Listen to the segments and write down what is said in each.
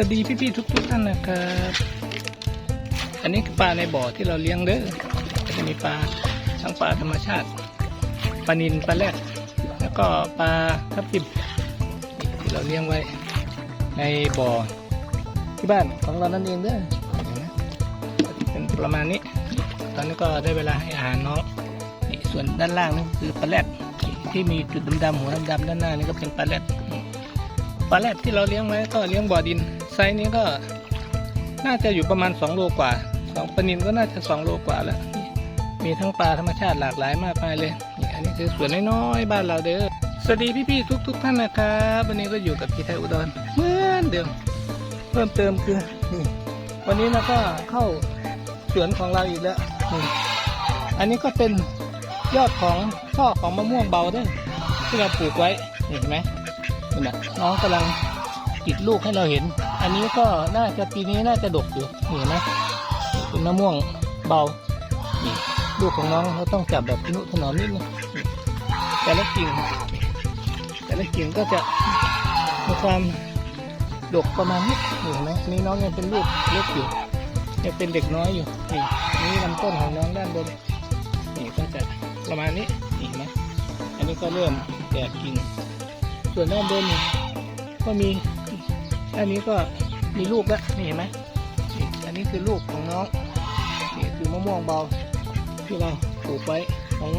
วัสดีพี่ๆทุกๆท่านนะครับ อันนี้คือปลาในบ่อที่เราเลี้ยงเด้อจะมีปลาทั้งปลาธรรมชาติ ปลานิลปลาแรดแล้วก็ปลาทับทิมที่เราเลี้ยงไว้ในบ่อที่บ้านของเรานั่นเองเด้อเป็นประมาณนี้ ตอนนี้ก็ได้เวลาให้อาหารน้องส่วนด้านล่างนี่คือปลาแรดที่มีจุดดำๆหัวดำๆด้านหน้านี่ก็เป็นปลาแรดปลาแรดที่เราเลี้ยงไว้ก็เลี้ยงบ่อดิน ซส์นี้ก็น่าจะอยู่ประมาณ 2 โลกว่าสองปลานินก็น่าจะ 2 โลกว่าแล้ว มีทั้งปลาธรรมชาติหลากหลายมากมายเลยนี่อันนี้คือสวนน้อยๆบ้านเราเด้อสวัสดีพี่ๆทุก ๆ ท่านนะครับวันนี้ก็อยู่กับพี่ไทยอุดรเหมือนเดิมเพิ่มเติมคือนี่วันนี้เราก็เข้าสวนของเราอีกแล้วนี่อันนี้ก็เป็นยอดของช่อของมะม่วงเบาเด้อที่เราปลูกไว้เห็นไหมนี่นะน้องกำลังติดลูกให้เราเห็น อันนี้ก็น่าจะปีนี้น่าจะดกอยู่เห็นไหมเป็นมะม่วงเบานี่ลูกของน้องเราต้องจับแบบนุถนอมนิดนึงแต่ละกิ่ง แต่ละกิ่งก็จะมีความดกประมาณนี้เห็นไหมนี่น้องยังเป็นลูกเล็กอยู่ยังเป็นเด็กน้อยอยู่นี่นี่ลำต้นของน้องด้านบนนี่ก็จะประมาณนี้เห็นไหมอันนี้ก็เริ่มแตกกิ่งส่วนด้านบนนี่ก็มี อันนี้ก็มีลูกแล้วนี่เห็นไหมอันนี้คือลูกของน้องนี่คือมะม่วงเบาที่เราปลูกไว้ของ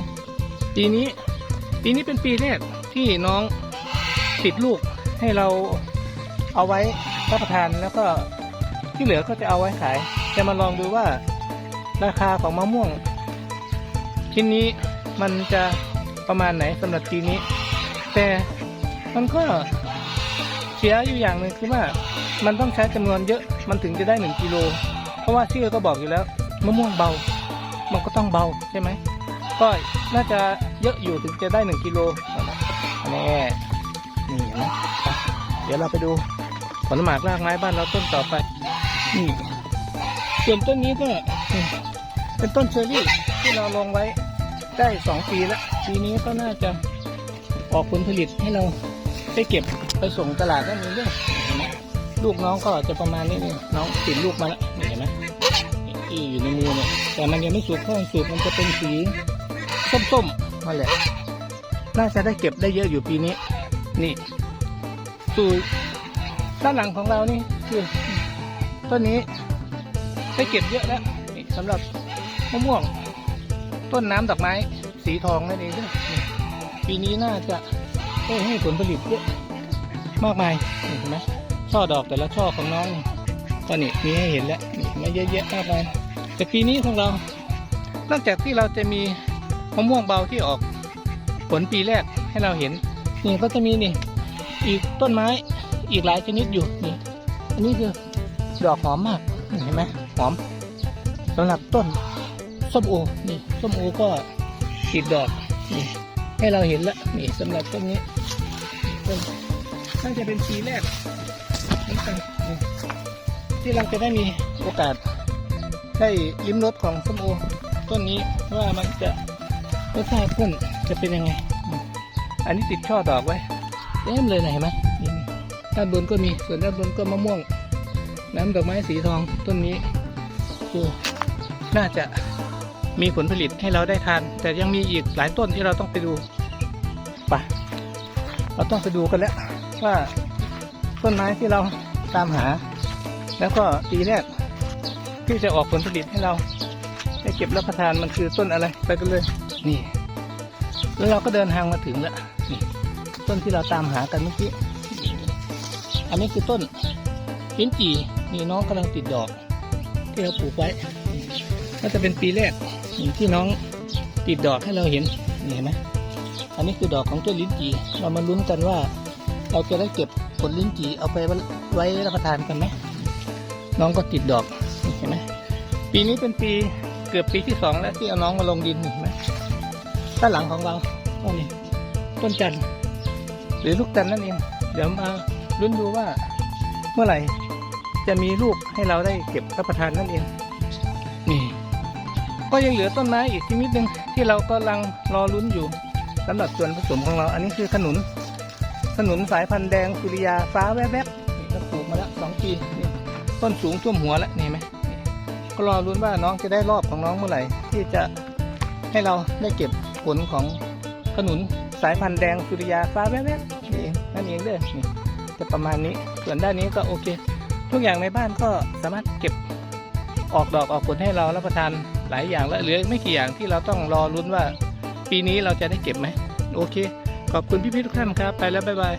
ปีนี้ ปีนี้เป็นปีแรกที่น้องติดลูกให้เราเอาไว้รับประทานแล้วก็ที่เหลือก็จะเอาไว้ขาย จะมาลองดูว่าราคาของมะม่วง ชิ้นนี้มันจะประมาณไหนสำหรับปีนี้ แต่มันก็ เสียอยู่อย่างหนึ่งคือว่ามันต้องใช้จำนวนเยอะมันถึงจะได้หนึ่งกิโลเพราะว่าชื่อก็บอกอยู่แล้วมะม่วงเบา มันก็ต้องเบาใช่ไหมก็น่าจะเยอะอยู่ถึงจะได้หนึ่งกิโลอันนี้นี่นะเดี๋ยวเราไปดูผลหมากรากไม้บ้านเราต้นต่อไปนี่ส่วนต้นนี้ก็นี่เป็นต้นเชอร์รี่ที่เราลงไว้ได้สองปีแล้วปีนี้ก็น่าจะออกผลผลิตให้เรา ได้เก็บไปส่งตลาดได้มีเรื่องเห็นไหมลูกน้องก็จะประมาณนี้นี่น้องติดลูกมาแล้วเห็นไหมที่อยู่ในมือเนี่ยแต่มันยังไม่สุกเพราะมันสุกมันจะเป็นสีส้มๆมาแหละน่าจะได้เก็บได้เยอะอยู่ปีนี้ นี่ส่วนด้านหลังของเรานี่คือต้นนี้ได้เก็บเยอะแล้วนี่สำหรับมะม่วง ต้นน้ำดอกไม้ สีทองนั่นเองด้วยนี่ปีนี้น่าจะ ได้ให้ผลผลิตเยอะมากมายเห็นไหมช่อดอกแต่ละช่อของน้องนี่ก็นี่มีให้เห็นแล้วนี่ไม่เยอะแยะมากมายแต่ปีนี้ของเรา นอกจากที่เราจะมีมะม่วงเบาที่ออกผลปีแรกให้เราเห็นนี่ก็จะมีนี่อีกต้นไม้อีกหลายชนิดอยู่นี่อันนี้คือดอกหอมมากเห็นไหมหอมสำหรับต้นส้มโอนี่ส้มโอก็ติดดอกนี่ ให้เราเห็นแล้วนี่สำหรับต้นนี้ต้นน่าจะเป็นปีแรกที่เราจะได้มีโอกาสได้ลิ้มรสของส้มโอต้นนี้ว่ามันจะรสชาติต้นจะเป็นยังไง อันนี้ติดช่อดอกไว้เต็มเลยนะเห็นไหมนี่ด้านบนก็มีส่วนด้านบนก็มะม่วง น้ำดอกไม้สีทองต้นนี้คือน่าจะ มีผลผลิตให้เราได้ทาน แต่ยังมีอีกหลายต้นที่เราต้องไปดูไปเราต้องไปดูกันแล้วว่าต้นไม้ที่เราตามหา แล้วก็ปีแรกที่จะออกผลผลิตให้เราได้เก็บรับประทานมันคือต้นอะไรไปกันเลยนี่ แล้วเราก็เดินทางมาถึงแล้วนี่ต้นที่เราตามหากันเมื่อกี้อันนี้คือต้นลิ้นจี่นี่น้องกำลังติดดอก ที่เราปลูกไว้ก็จะเป็นปีแรก อย่างที่น้องติดดอกให้เราเห็นเห็นไหมอันนี้คือดอกของต้นลิ้นจี่เรามาลุ้นกันว่า เราจะได้เก็บผลลิ้นจี่เอาไปไว้รับประทานกันไหมน้องก็ติดดอกเห็นไหมปีนี้เป็นปีเกือบปีที่สองแล้วที่เอาน้องมาลงดินเห็นไหมด้านหลังของเราก็นี่ต้นจันทร์หรือลูกจันทร์นั่นเองเดี๋ยวมาลุ้นดูว่าเมื่อไหร่จะมีลูกให้เราได้เก็บรับประทานนั่นเอง ก็ยังเหลือต้นไม้อีกชนิดหนึ่งที่เรากำลังรอลุ้นอยู่สำหรับส่วนผสมของเรา อันนี้คือขนุน ขนุนสายพันธุ์แดงสุริยาฟ้าแวบๆนี่เราปลูกมาแล้วสองปีนี่ต้นสูงท่วมหัวแล้วนี่ไหมนี่ก็รอรุ้นว่าน้องจะได้รอบของน้องเมื่อไหร่ ที่จะให้เราได้เก็บผลของขนุนสายพันธุ์แดงสุริยาฟ้าแวบๆนี่นั่นเองเด้อนี่จะประมาณนี้ส่วนด้านนี้ก็โอเค ทุกอย่างในบ้านก็สามารถเก็บ ออกดอกออกผลให้เรารับประทานหลายอย่างและเหลือไม่กี่อย่างที่เราต้องรอรุ้นว่า ปีนี้เราจะได้เก็บไหมโอเค ขอบคุณพี่ๆทุกท่านครับ ไปแล้วบ๊ายบาย